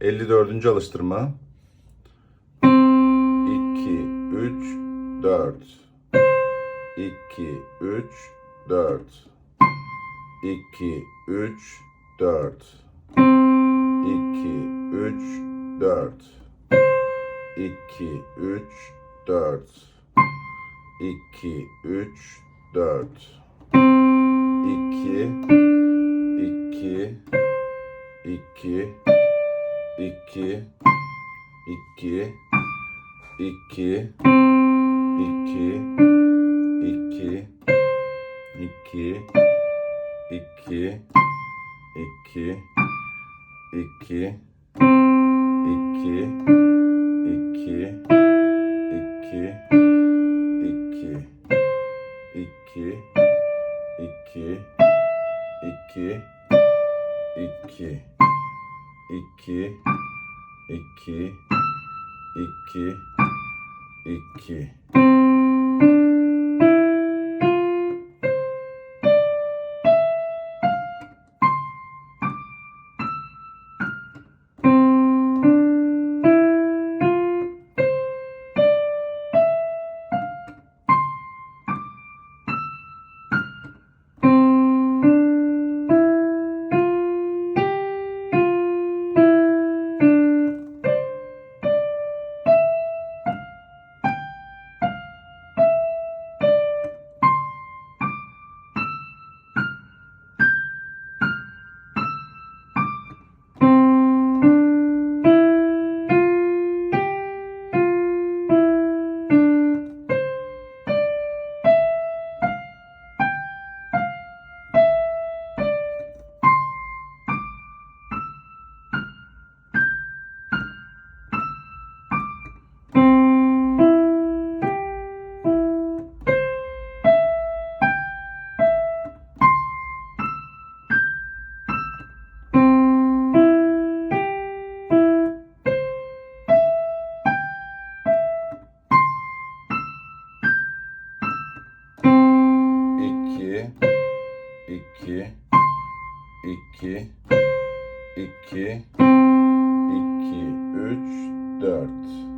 54. alıştırma. 2, 3, 4. 2, 3, 4. 2, 3, 4. 2, 3, 4. 2, 3, 4. 2, 3, 4. 2, 2, 2, 2, 2, 2, 2, 2, 2, 2, 2, 2, 2, 2, 2, 2, 2, 2, 2, 2, 2, 2, 2, 2 2 2 2 3 4